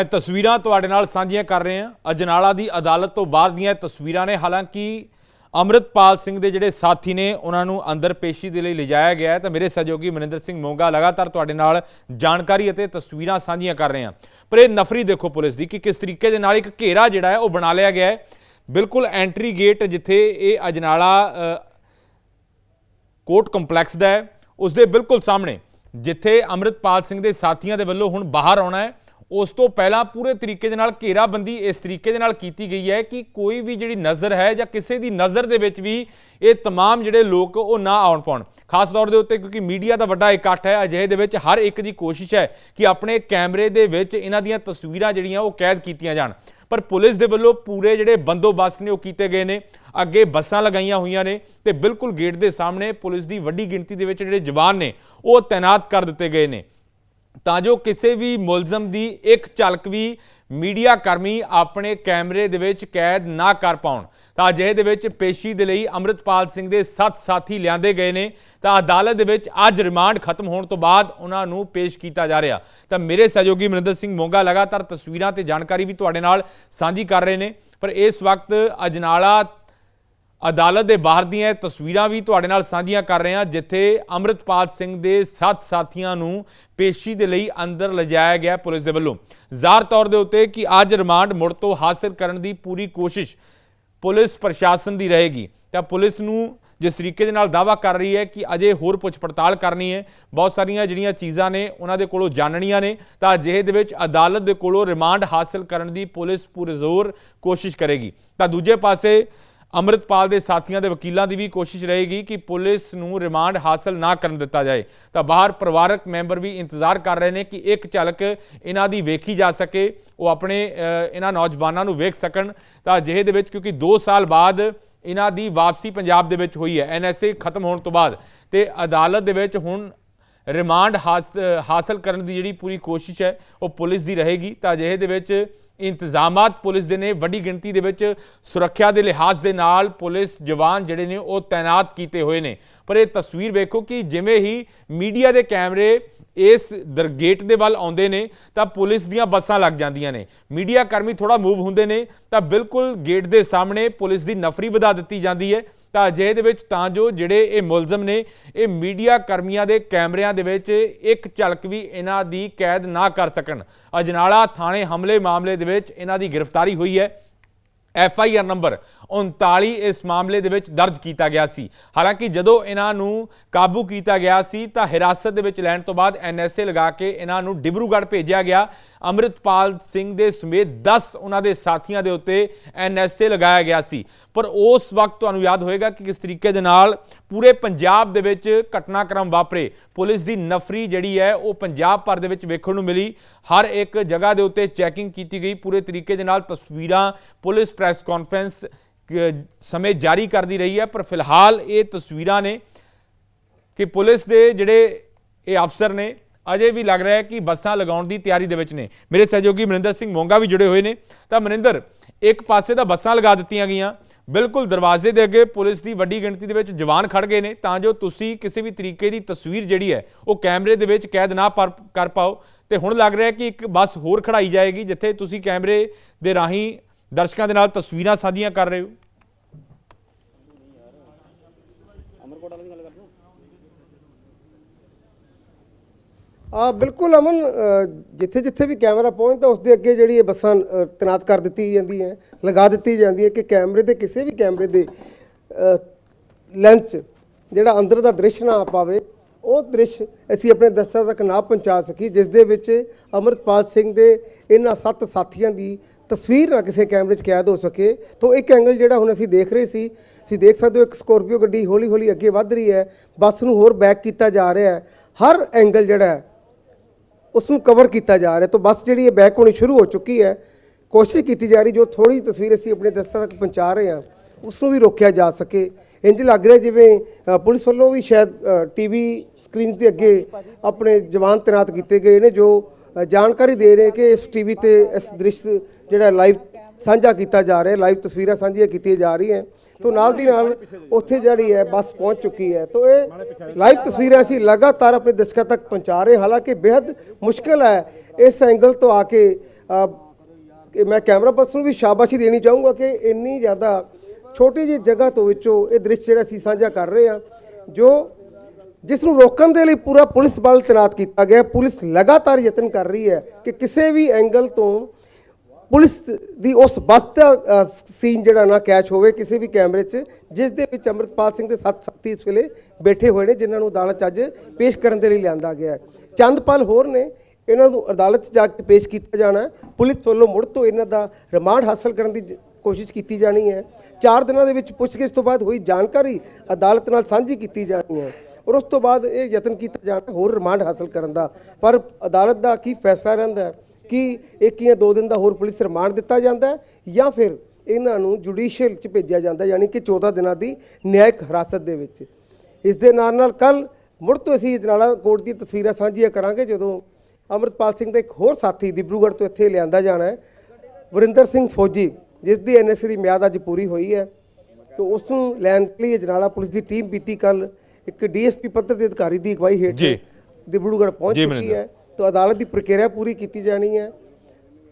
ਇਹ ਤਸਵੀਰਾਂ ਤੁਹਾਡੇ ਨਾਲ ਸਾਂਝੀਆਂ ਕਰ ਰਹੇ ਹਾਂ। ਅਜਨਾਲਾ ਦੀ ਅਦਾਲਤ ਤੋਂ ਬਾਅਦ ਦੀਆਂ ਤਸਵੀਰਾਂ ਨੇ। ਹਾਲਾਂਕਿ ਅੰਮ੍ਰਿਤਪਾਲ ਸਿੰਘ ਦੇ ਜਿਹੜੇ ਸਾਥੀ ਨੇ, ਉਹਨਾਂ ਨੂੰ ਅੰਦਰ ਪੇਸ਼ੀ ਦੇ ਲਈ ਲਿਜਾਇਆ ਗਿਆ ਹੈ। ਤਾਂ ਮੇਰੇ ਸਹਿਯੋਗੀ ਮਨਿੰਦਰ ਸਿੰਘ ਮੋਂਗਾ ਲਗਾਤਾਰ ਤੁਹਾਡੇ ਨਾਲ ਜਾਣਕਾਰੀ ਅਤੇ ਤਸਵੀਰਾਂ ਸਾਂਝੀਆਂ ਕਰ ਰਹੇ ਹਾਂ। ਪਰ ਇਹ ਨਫਰੀ ਦੇਖੋ ਪੁਲਿਸ ਦੀ ਕਿ ਕਿਸ ਤਰੀਕੇ ਦੇ ਨਾਲ ਇੱਕ ਘੇਰਾ ਜਿਹੜਾ ਹੈ, ਉਹ ਬਣਾ ਲਿਆ ਗਿਆ ਹੈ। ਬਿਲਕੁਲ ਐਂਟਰੀ ਗੇਟ ਜਿੱਥੇ ਇਹ ਅਜਨਾਲਾ ਕੋਰਟ ਕੰਪਲੈਕਸ ਦਾ ਹੈ ਉਸ ਦੇ ਬਿਲਕੁਲ ਸਾਹਮਣੇ, ਜਿੱਥੇ ਅੰਮ੍ਰਿਤਪਾਲ ਸਿੰਘ ਦੇ ਸਾਥੀਆਂ ਦੇ ਵੱਲੋਂ ਹੁਣ ਬਾਹਰ ਆਉਣਾ ਹੈ। ਉਸ ਤੋਂ ਪਹਿਲਾਂ ਪੂਰੇ ਤਰੀਕੇ ਦੇ ਨਾਲ ਘੇਰਾਬੰਦੀ ਇਸ ਤਰੀਕੇ ਦੇ ਨਾਲ ਕੀਤੀ ਗਈ ਹੈ ਕਿ ਕੋਈ ਵੀ ਜਿਹੜੀ ਨਜ਼ਰ ਹੈ ਜਾਂ ਕਿਸੇ ਦੀ ਨਜ਼ਰ ਦੇ ਵਿੱਚ ਵੀ ਇਹ तमाम ਜਿਹੜੇ ਲੋਕ ਉਹ ਨਾ ਆਉਣ ਪਾਉਣ ਖਾਸ ਤੌਰ ਦੇ ਉੱਤੇ ਕਿਉਂਕਿ ਮੀਡੀਆ ਦਾ ਵੱਡਾ ਇਕੱਠ ਹੈ ਅਜਿਹੇ ਦੇ ਵਿੱਚ ਹਰ ਇੱਕ ਦੀ ਕੋਸ਼ਿਸ਼ ਹੈ ਕਿ ਆਪਣੇ ਕੈਮਰੇ ਦੇ ਵਿੱਚ ਇਹਨਾਂ ਦੀਆਂ ਤਸਵੀਰਾਂ ਜਿਹੜੀਆਂ ਉਹ ਕੈਦ ਕੀਤੀਆਂ ਜਾਣ ਪਰ ਪੁਲਿਸ ਦੇ ਵੱਲੋਂ ਪੂਰੇ ਜਿਹੜੇ ਬੰਦੋਬਸਤ ਨੇ ਉਹ ਕੀਤੇ ਗਏ ਨੇ ਅੱਗੇ ਬੱਸਾਂ ਲਗਾਈਆਂ ਹੋਈਆਂ ਨੇ ਤੇ ਬਿਲਕੁਲ ਗੇਟ ਦੇ ਸਾਹਮਣੇ ਪੁਲਿਸ ਦੀ ਵੱਡੀ ਗਿਣਤੀ ਦੇ ਵਿੱਚ ਜਿਹੜੇ ਜਵਾਨ ਨੇ ਉਹ ਤਾਇਨਾਤ ਕਰ ਦਿੱਤੇ ਗਏ ਨੇ ਤਾਂ ਜੋ ਕਿਸੇ ਵੀ ਮੁਲਜ਼ਮ ਦੀ ਇੱਕ ਝਲਕ ਵੀ ਮੀਡੀਆ ਕਰਮੀ ਆਪਣੇ ਕੈਮਰੇ ਦੇ ਵਿੱਚ ਕੈਦ ਨਾ ਕਰ ਪਾਉਣ। ਤਾਂ ਅਜਿਹੇ ਦੇ ਵਿੱਚ ਪੇਸ਼ੀ ਦੇ ਲਈ ਅੰਮ੍ਰਿਤਪਾਲ ਸਿੰਘ ਦੇ ਸੱਤ ਸਾਥੀ ਲਿਆਂਦੇ ਗਏ ਨੇ। ਤਾਂ ਅਦਾਲਤ ਦੇ ਵਿੱਚ ਅੱਜ ਰਿਮਾਂਡ ਖਤਮ ਹੋਣ ਤੋਂ ਬਾਅਦ ਉਹਨਾਂ ਨੂੰ ਪੇਸ਼ ਕੀਤਾ ਜਾ ਰਿਹਾ। ਤਾਂ ਮੇਰੇ ਸਹਿਯੋਗੀ ਮਨਿੰਦਰ ਸਿੰਘ ਮੋਂਗਾ ਲਗਾਤਾਰ ਤਸਵੀਰਾਂ ਤੇ ਜਾਣਕਾਰੀ ਵੀ ਤੁਹਾਡੇ ਨਾਲ ਸਾਂਝੀ ਕਰ ਰਹੇ ਨੇ। ਪਰ ਇਸ ਵਕਤ ਅਜਨਾਲਾ ਅਦਾਲਤ ਦੇ ਬਾਹਰ ਦੀਆਂ ਇਹ ਤਸਵੀਰਾਂ ਵੀ ਤੁਹਾਡੇ ਨਾਲ ਸਾਂਝੀਆਂ ਕਰ ਰਹੇ ਹਾਂ, ਜਿੱਥੇ ਅੰਮ੍ਰਿਤਪਾਲ ਸਿੰਘ ਦੇ ਸੱਤ ਸਾਥੀਆਂ ਨੂੰ ਪੇਸ਼ੀ ਦੇ ਲਈ ਅੰਦਰ ਲਿਜਾਇਆ ਗਿਆ ਪੁਲਿਸ ਦੇ ਵੱਲੋਂ। ਜ਼ਾਹਰ ਤੌਰ ਦੇ ਉੱਤੇ ਕਿ ਅੱਜ ਰਿਮਾਂਡ ਮੁੜ ਤੋਂ ਹਾਸਲ ਕਰਨ ਦੀ ਪੂਰੀ ਕੋਸ਼ਿਸ਼ ਪੁਲਿਸ ਪ੍ਰਸ਼ਾਸਨ ਦੀ ਰਹੇਗੀ। ਤਾਂ ਪੁਲਿਸ ਨੂੰ ਜਿਸ ਤਰੀਕੇ ਦੇ ਨਾਲ ਦਾਵਾ ਕਰ ਰਹੀ ਹੈ ਕਿ ਅਜੇ ਹੋਰ ਪੁੱਛ ਪੜਤਾਲ ਕਰਨੀ ਹੈ, ਬਹੁਤ ਸਾਰੀਆਂ ਜਿਹੜੀਆਂ ਚੀਜ਼ਾਂ ਨੇ ਉਹਨਾਂ ਦੇ ਕੋਲੋਂ ਜਾਣਨੀਆਂ ਨੇ, ਤਾਂ ਅਜਿਹੇ ਦੇ ਵਿੱਚ ਅਦਾਲਤ ਦੇ ਕੋਲੋਂ ਰਿਮਾਂਡ ਹਾਸਲ ਕਰਨ ਦੀ ਪੁਲਿਸ ਪੂਰੇ ਜ਼ੋਰ ਕੋਸ਼ਿਸ਼ ਕਰੇਗੀ। ਤਾਂ ਦੂਜੇ ਪਾਸੇ ਅੰਮ੍ਰਿਤਪਾਲ ਦੇ ਸਾਥੀਆਂ ਦੇ ਵਕੀਲਾਂ ਦੀ ਵੀ ਕੋਸ਼ਿਸ਼ ਰਹੇਗੀ ਕਿ ਪੁਲਿਸ ਨੂੰ ਰਿਮਾਂਡ ਹਾਸਲ ਨਾ ਕਰਨ ਦਿੱਤਾ ਜਾਏ। ਤਾਂ ਬਾਹਰ ਪਰਿਵਾਰਕ ਮੈਂਬਰ ਵੀ ਇੰਤਜ਼ਾਰ ਕਰ ਰਹੇ ਨੇ ਕਿ ਇੱਕ ਝਲਕ ਇਹਨਾਂ ਦੀ ਵੇਖੀ ਜਾ ਸਕੇ, ਉਹ ਆਪਣੇ ਇਹਨਾਂ ਨੌਜਵਾਨਾਂ ਨੂੰ ਵੇਖ ਸਕਣ। ਤਾਂ ਅਜਿਹੇ ਦੇ ਵਿੱਚ ਕਿਉਂਕਿ 2 ਸਾਲ ਬਾਅਦ ਇਹਨਾਂ ਦੀ ਵਾਪਸੀ ਪੰਜਾਬ ਦੇ ਵਿੱਚ ਹੋਈ ਹੈ। ਐਨਐਸਏ ਖਤਮ ਹੋਣ ਤੋਂ ਬਾਅਦ ਤੇ ਅਦਾਲਤ ਦੇ ਵਿੱਚ ਹੁਣ ਰਿਮਾਂਡ ਹਾਸ- ਹਾਸਲ ਕਰਨ ਦੀ ਜਿਹੜੀ ਪੂਰੀ ਕੋਸ਼ਿਸ਼ ਹੈ, ਉਹ ਪੁਲਿਸ ਦੀ ਰਹੇਗੀ। ਤਾਂ ਅਜਿਹੇ ਦੇ ਵਿੱਚ ਇੰਤਜ਼ਾਮਾਤ ਪੁਲਿਸ ਦੇ ਨੇ, ਵੱਡੀ ਗਿਣਤੀ ਦੇ ਵਿੱਚ ਸੁਰੱਖਿਆ ਦੇ ਲਿਹਾਜ਼ ਦੇ ਨਾਲ ਪੁਲਿਸ ਜਵਾਨ ਜਿਹੜੇ ਨੇ, ਉਹ ਤਾਇਨਾਤ ਕੀਤੇ ਹੋਏ ਨੇ। ਪਰ ਇਹ ਤਸਵੀਰ ਵੇਖੋ ਕਿ ਜਿਵੇਂ ਹੀ ਮੀਡੀਆ ਦੇ ਕੈਮਰੇ ਇਸ ਦਰਗੇਟ ਦੇ ਵੱਲ ਆਉਂਦੇ ਨੇ, ਤਾਂ ਪੁਲਿਸ ਦੀਆਂ ਬੱਸਾਂ ਲੱਗ ਜਾਂਦੀਆਂ ਨੇ। ਮੀਡੀਆ ਕਰਮੀ ਥੋੜਾ ਮੂਵ ਹੁੰਦੇ ਨੇ, ਤਾਂ ਬਿਲਕੁਲ ਗੇਟ ਦੇ ਸਾਹਮਣੇ ਪੁਲਿਸ ਦੀ ਨਫਰੀ ਵਧਾ ਦਿੱਤੀ ਜਾਂਦੀ ਹੈ। ਤਾਂ ਅਜਿਹੇ ਦੇ ਵਿੱਚ ਤਾਂ ਜੋ ਜਿਹੜੇ ਇਹ ਮੁਲਜ਼ਮ ਨੇ, ਇਹ ਮੀਡੀਆ ਕਰਮੀਆਂ ਦੇ ਕੈਮਰਿਆਂ ਦੇ ਵਿੱਚ ਇੱਕ ਝਲਕ ਵੀ ਇਹਨਾਂ ਦੀ ਕੈਦ ਨਾ ਕਰ ਸਕਣ। ਅਜਨਾਲਾ ਥਾਣੇ ਹਮਲੇ ਮਾਮਲੇ ਦੇ ਵਿੱਚ ਇਹਨਾਂ ਦੀ ਗ੍ਰਿਫਤਾਰੀ ਹੋਈ ਹੈ। ਐਫ ਆਈ ਆਰ ਨੰਬਰ 39 ਇਸ ਮਾਮਲੇ ਦੇ ਵਿੱਚ ਦਰਜ ਕੀਤਾ ਗਿਆ ਸੀ। ਹਾਲਾਂਕਿ ਜਦੋਂ ਇਹਨਾਂ ਨੂੰ ਕਾਬੂ ਕੀਤਾ ਗਿਆ ਸੀ, ਤਾਂ ਹਿਰਾਸਤ ਦੇ ਵਿੱਚ ਲੈਣ ਤੋਂ ਬਾਅਦ ਐਨਐਸਏ ਲਗਾ ਕੇ ਇਹਨਾਂ ਨੂੰ ਡਿਬਰੂਗੜ੍ਹ ਭੇਜਿਆ ਗਿਆ। ਅੰਮ੍ਰਿਤਪਾਲ ਸਿੰਘ ਦੇ ਸਮੇਤ 10 ਉਹਨਾਂ ਦੇ ਸਾਥੀਆਂ ਦੇ ਉੱਤੇ ਐਨਐਸਏ ਲਗਾਇਆ ਗਿਆ ਸੀ। ਪਰ ਉਸ ਵਕਤ ਤੁਹਾਨੂੰ ਯਾਦ ਹੋਏਗਾ ਕਿ ਕਿਸ ਤਰੀਕੇ ਦੇ ਨਾਲ ਪੂਰੇ ਪੰਜਾਬ ਦੇ ਵਿੱਚ ਘਟਨਾਕ੍ਰਮ ਵਾਪਰੇ। ਪੁਲਿਸ ਦੀ ਨਫਰੀ ਜਿਹੜੀ ਹੈ, ਉਹ ਪੰਜਾਬ ਭਰ ਦੇ ਵਿੱਚ ਵੇਖਣ ਨੂੰ ਮਿਲੀ। ਹਰ ਇੱਕ ਜਗ੍ਹਾ ਦੇ ਉੱਤੇ ਚੈਕਿੰਗ ਕੀਤੀ ਗਈ। ਪੂਰੇ ਤਰੀਕੇ ਦੇ ਨਾਲ ਤਸਵੀਰਾਂ ਪੁਲਿਸ ਪ੍ਰੈਸ ਕਾਨਫਰੰਸ ਸਮੇਂ ਜਾਰੀ ਕਰਦੀ ਰਹੀ ਹੈ। ਪਰ ਫਿਲਹਾਲ ਇਹ ਤਸਵੀਰਾਂ ਨੇ ਕਿ ਪੁਲਿਸ ਦੇ ਜਿਹੜੇ ਇਹ ਅਫਸਰ ਨੇ, ਅਜੇ ਵੀ ਲੱਗ ਰਿਹਾ ਹੈ ਕਿ ਬੱਸਾਂ ਲਗਾਉਣ ਦੀ ਤਿਆਰੀ ਦੇ ਵਿੱਚ ਨੇ। ਮੇਰੇ ਸਹਿਯੋਗੀ ਮਨਿੰਦਰ ਸਿੰਘ ਮੋਂਗਾ ਵੀ ਜੁੜੇ ਹੋਏ ਨੇ। ਤਾਂ ਮਨਿੰਦਰ, ਇੱਕ ਪਾਸੇ ਤਾਂ ਬੱਸਾਂ ਲਗਾ ਦਿੱਤੀਆਂ ਗਈਆਂ। ਬਿਲਕੁਲ ਦਰਵਾਜ਼ੇ ਦੇ ਅੱਗੇ ਪੁਲਿਸ ਦੀ ਵੱਡੀ ਗਿਣਤੀ ਦੇ ਵਿੱਚ ਜਵਾਨ ਖੜ ਗਏ ਨੇ, ਤਾਂ ਜੋ ਤੁਸੀਂ ਕਿਸੇ ਵੀ ਤਰੀਕੇ ਦੀ ਤਸਵੀਰ ਜਿਹੜੀ ਹੈ, ਉਹ ਕੈਮਰੇ ਦੇ ਵਿੱਚ ਕੈਦ ਨਾ ਪਰ- ਕਰ ਪਾਓ। ਤੇ ਹੁਣ ਲੱਗ ਰਿਹਾ ਕਿ ਇੱਕ ਬੱਸ ਹੋਰ ਖੜਾਈ ਜਾਏਗੀ, ਜਿੱਥੇ ਤੁਸੀਂ ਕੈਮਰੇ ਦੇ ਰਾਹੀਂ ਦਰਸ਼ਕਾਂ ਦੇ ਨਾਲ ਤਸਵੀਰਾਂ ਸਾਂਝੀਆਂ ਕਰ ਰਹੇ ਹੋ। ਆ ਬਿਲਕੁਲ ਅਮਨ ਜਿੱਥੇ ਜਿੱਥੇ ਵੀ ਕੈਮਰਾ ਪਹੁੰਚਦਾ ਉਸ ਦੇ ਅੱਗੇ ਜਿਹੜੀ ਇਹ ਬੱਸਾਂ ਅ, ਤੈਨਾਤ ਕਰ ਦਿੱਤੀ ਜਾਂਦੀ ਹੈ ਲਗਾ ਦਿੱਤੀ ਜਾਂਦੀ ਹੈ ਕਿ ਕੈਮਰੇ ਦੇ ਕਿਸੇ ਵੀ ਕੈਮਰੇ ਦੇ ਲੈਂਸ 'ਚ ਜਿਹੜਾ ਅੰਦਰ ਦਾ ਦ੍ਰਿਸ਼ ਨਾ ਆ ਪਾਵੇ ਉਹ ਦ੍ਰਿਸ਼ ਅਸੀਂ ਆਪਣੇ ਦਰਸ਼ਕਾਂ ਤੱਕ ਨਾ ਪਹੁੰਚਾ ਸਕੀ ਜਿਸ ਦੇ ਵਿੱਚ ਅਮਰਤਪਾਲ ਸਿੰਘ ਦੇ ਇਹਨਾਂ ਸੱਤ ਸਾਥੀਆਂ ਦੀ ਤਸਵੀਰ ਨਾ ਕਿਸੇ ਕੈਮਰੇ 'ਚ ਕੈਦ ਹੋ ਸਕੇ। ਤੋਂ ਇੱਕ ਐਂਗਲ ਜਿਹੜਾ ਹੁਣ ਅਸੀਂ ਦੇਖ ਰਹੇ ਸੀ ਤੁਸੀਂ ਦੇਖ ਸਕਦੇ ਹੋ ਇੱਕ ਸਕੋਰਪੀਓ ਗੱਡੀ ਹੌਲੀ ਹੌਲੀ ਅੱਗੇ ਵੱਧ ਰਹੀ ਹੈ ਬੱਸ ਨੂੰ ਹੋਰ ਬੈਕ ਕੀਤਾ ਜਾ ਰਿਹਾ ਹੈ। ਹਰ ਐਂਗਲ ਜਿਹੜਾ ਉਸ ਨੂੰ ਕਵਰ ਕੀਤਾ ਜਾ ਰਿਹਾ ਤਾਂ ਬੱਸ ਜਿਹੜੀ ਇਹ ਬੈਕ ਹੋਣੀ ਸ਼ੁਰੂ ਹੋ ਚੁੱਕੀ ਹੈ, ਕੋਸ਼ਿਸ਼ ਕੀਤੀ ਜਾ ਰਹੀ ਜੋ ਥੋੜੀ ਤਸਵੀਰ ਅਸੀਂ ਆਪਣੇ ਦਸਤਾਂ ਤੱਕ ਪਹੁੰਚਾ ਰਹੇ ਹਾਂ ਉਸ ਨੂੰ ਵੀ ਰੋਕਿਆ ਜਾ ਸਕੇ। ਇੰਜ ਲੱਗ ਰਿਹਾ ਜਿਵੇਂ ਪੁਲਿਸ ਵੱਲੋਂ ਵੀ ਸ਼ਾਇਦ ਟੀਵੀ ਸਕਰੀਨ 'ਤੇ ਅੱਗੇ ਆਪਣੇ ਜਵਾਨ ਤੈਨਾਤ ਕੀਤੇ ਗਏ ਨੇ ਜੋ ਜਾਣਕਾਰੀ ਦੇ ਰਹੇ ਕਿ ਇਸ ਟੀਵੀ ਤੇ ਇਸ ਦ੍ਰਿਸ਼ ਜਿਹੜਾ ਲਾਈਵ ਸਾਂਝਾ ਕੀਤਾ ਜਾ ਰਿਹਾ ਲਾਈਵ ਤਸਵੀਰਾਂ ਸਾਂਝੀਆਂ ਕੀਤੀਆਂ ਜਾ ਰਹੀਆਂ। ਤੋਂ ਨਾਲ ਦੀ ਨਾਲ ਉੱਥੇ ਜਿਹੜੀ ਹੈ ਬੱਸ ਪਹੁੰਚ ਚੁੱਕੀ ਹੈ। ਤੋਂ ਇਹ ਲਾਈਵ ਤਸਵੀਰਾਂ ਅਸੀਂ ਲਗਾਤਾਰ ਆਪਣੇ ਦਰਸ਼ਕਾਂ ਤੱਕ ਪਹੁੰਚਾ ਰਹੇ ਹਾਲਾਂਕਿ ਬੇहद ਮੁਸ਼ਕਲ ਹੈ ਇਸ ਐਂਗਲ ਤੋਂ ਆ ਕੇ ਮੈਂ ਕੈਮਰਾ ਪਰਸਨ ਨੂੰ ਵੀ ਸ਼ਾਬਾਸ਼ੀ ਦੇਣੀ ਚਾਹੂੰਗਾ ਕਿ ਇੰਨੀ ਜ਼ਿਆਦਾ ਛੋਟੀ ਜਿਹੀ ਜਗ੍ਹਾ ਤੋਂ ਵਿੱਚੋਂ ਇਹ ਦ੍ਰਿਸ਼ ਜਿਹੜਾ ਅਸੀਂ ਸਾਂਝਾ ਕਰ ਰਹੇ ਹਾਂ, ਜੋ ਜਿਸ ਨੂੰ ਰੋਕਣ ਦੇ ਲਈ ਪੂਰਾ ਪੁਲਿਸ ਬਲ ਤੈਨਾਤ ਕੀਤਾ ਗਿਆ। ਪੁਲਿਸ ਲਗਾਤਾਰ ਯਤਨ ਕਰ ਰਹੀ ਹੈ ਕਿ ਕਿਸੇ ਵੀ ਐਂਗਲ ਤੋਂ ਪੁਲਿਸ ਦੀ ਉਸ ਬੱਸ ਦਾ ਸੀਨ ਜਿਹੜਾ ਨਾ ਕੈਚ ਹੋਵੇ, ਕਿਸੇ ਵੀ ਕੈਮਰੇ 'ਚ, ਜਿਸ ਦੇ ਵਿੱਚ ਅੰਮ੍ਰਿਤਪਾਲ ਸਿੰਘ ਦੇ ਸੱਤ ਸਾਥੀ ਇਸ ਵੇਲੇ ਬੈਠੇ ਹੋਏ ਨੇ, ਜਿਨ੍ਹਾਂ ਨੂੰ ਅਦਾਲਤ 'ਚ ਅੱਜ ਪੇਸ਼ ਕਰਨ ਦੇ ਲਈ ਲਿਆਂਦਾ ਗਿਆ ਹੈ। ਚੰਦ ਹੋਰ ਨੇ, ਇਹਨਾਂ ਨੂੰ ਅਦਾਲਤ 'ਚ ਜਾ ਕੇ ਪੇਸ਼ ਕੀਤਾ ਜਾਣਾ ਪੁਲਿਸ ਵੱਲੋਂ ਮੁੜ ਤੋਂ ਇਹਨਾਂ ਦਾ ਰਿਮਾਂਡ ਹਾਸਲ ਕਰਨ ਦੀ ਕੋਸ਼ਿਸ਼ ਕੀਤੀ ਜਾਣੀ ਹੈ। 4 ਦਿਨਾਂ ਦੇ ਵਿੱਚ ਪੁੱਛਗਿੱਛ ਤੋਂ ਬਾਅਦ ਹੋਈ ਜਾਣਕਾਰੀ ਅਦਾਲਤ ਨਾਲ ਸਾਂਝੀ ਕੀਤੀ ਜਾਣੀ ਹੈ। ਔਰ ਉਸ ਤੋਂ ਬਾਅਦ ਇਹ ਯਤਨ ਕੀਤਾ ਜਾਣਾ ਹੋਰ ਰਿਮਾਂਡ ਹਾਸਲ ਕਰਨ ਦਾ। ਪਰ ਅਦਾਲਤ ਦਾ ਕੀ ਫੈਸਲਾ ਰਹਿੰਦਾ ਹੈ? ਕਿ ਇੱਕ ਜਾਂ ਦੋ ਦਿਨ ਦਾ ਹੋਰ ਪੁਲਿਸ ਰਿਮਾਂਡ ਦਿੱਤਾ ਜਾਂਦਾ ਜਾਂ ਫਿਰ ਇਹਨਾਂ ਨੂੰ ਜੁਡੀਸ਼ੀਅਲ ਚ ਭੇਜਿਆ ਜਾਂਦਾ ਯਾਨੀ ਕਿ 14 ਦਿਨਾਂ ਦੀ ਨਿਆਇਕ ਹਿਰਾਸਤ ਦੇ ਵਿੱਚ ਇਸ ਦੇ ਨਾਲ ਨਾਲ ਕੱਲ ਮੁੜ ਤੋਂ ਅਸੀਂ ਅਜਨਾਲਾ ਕੋਰਟ ਦੀ ਤਸਵੀਰਾਂ ਸਾਂਝੀਆਂ ਕਰਾਂਗੇ ਜਦੋਂ ਅਮਰਤਪਾਲ ਸਿੰਘ ਦਾ ਇੱਕ ਹੋਰ ਸਾਥੀ ਦਿਬਰੂਗੜ੍ਹ ਤੋਂ ਇੱਥੇ ਲਿਆਂਦਾ ਜਾਣਾ ਹੈ ਵਰਿੰਦਰ ਸਿੰਘ ਫੌਜੀ ਜਿਸ ਦੀ ਐਨਐਸਏ ਦੀ ਮਿਆਦ ਅੱਜ ਪੂਰੀ ਹੋਈ ਹੈ ਤੇ ਉਸ ਨੂੰ ਲੈਣ ਲਈ ਅਜਨਾਲਾ ਪੁਲਿਸ ਦੀ ਟੀਮ ਬੀਤੀ ਕੱਲ ਇੱਕ ਡੀਐਸਪੀ ਪੱਧਰ ਦੇ ਅਧਿਕਾਰੀ ਦੀ ਅਗਵਾਈ ਹੇਠ ਜੀ। ਦਿਬਰੂਗੜ੍ਹ ਪਹੁੰਚ ਚੁੱਕੀ। ਹੈ ਤਾਂ ਅਦਾਲਤ ਦੀ ਪ੍ਰਕਿਰਿਆ ਪੂਰੀ ਕੀਤੀ ਜਾਣੀ ਹੈ।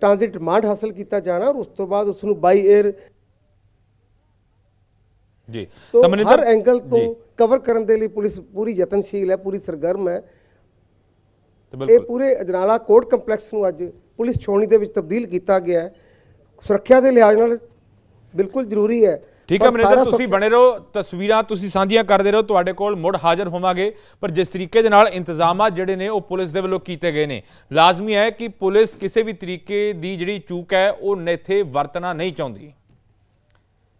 ਟ੍ਰਾਂਜ਼ਿਟ ਰਿਮਾਂਡ ਹਾਸਲ ਕੀਤਾ ਜਾਣਾ ਔਰ ਉਸ ਤੋਂ ਬਾਅਦ ਉਸ ਨੂੰ ਬਾਈ 에ਅਰ ਜੀ। ਤੋਂ ਹਰ ਐਂਗਲ ਤੋਂ ਕਵਰ ਕਰਨ ਦੇ ਲਈ ਪੁਲਿਸ ਪੂਰੀ ਯਤਨਸ਼ੀਲ ਹੈ ਪੂਰੀ ਸਰਗਰਮ ਹੈ। ਇਹ ਪੂਰੇ ਅਜਨਾਲਾ ਕੋਰਟ ਕੰਪਲੈਕਸ ਨੂੰ ਅੱਜ ਪੁਲਿਸ ਛਾਉਣੀ ਦੇ ਵਿੱਚ ਤਬਦੀਲ ਕੀਤਾ ਗਿਆ ਹੈ। ਸੁਰੱਖਿਆ ਦੇ ਲਿਹਾਜ਼ ਨਾਲ ਬਿਲਕੁਲ ਜ਼ਰੂਰੀ ਹੈ। ਠੀਕ ਹੈ ਮਨਿੰਦਰ ਤੁਸੀਂ ਬਣੇ ਰਹੋ ਤਸਵੀਰਾਂ ਤੁਸੀਂ ਸਾਂਝੀਆਂ ਕਰਦੇ ਰਹੋ ਤੁਹਾਡੇ ਕੋਲ ਮੁੜ ਹਾਜ਼ਰ ਹੋਵਾਂਗੇ ਪਰ ਜਿਸ ਤਰੀਕੇ ਦੇ ਨਾਲ ਇੰਤਜ਼ਾਮਾਤ ਜਿਹੜੇ ਨੇ ਉਹ ਪੁਲਿਸ ਦੇ ਵੱਲੋਂ ਕੀਤੇ ਗਏ ਨੇ। ਲਾਜ਼ਮੀ ਹੈ ਕਿ ਪੁਲਿਸ ਕਿਸੇ ਵੀ ਤਰੀਕੇ ਦੀ ਜਿਹੜੀ ਚੂਕ ਹੈ ਉਹ ਇੱਥੇ ਵਰਤਣਾ ਨਹੀਂ ਚਾਹੁੰਦੀ।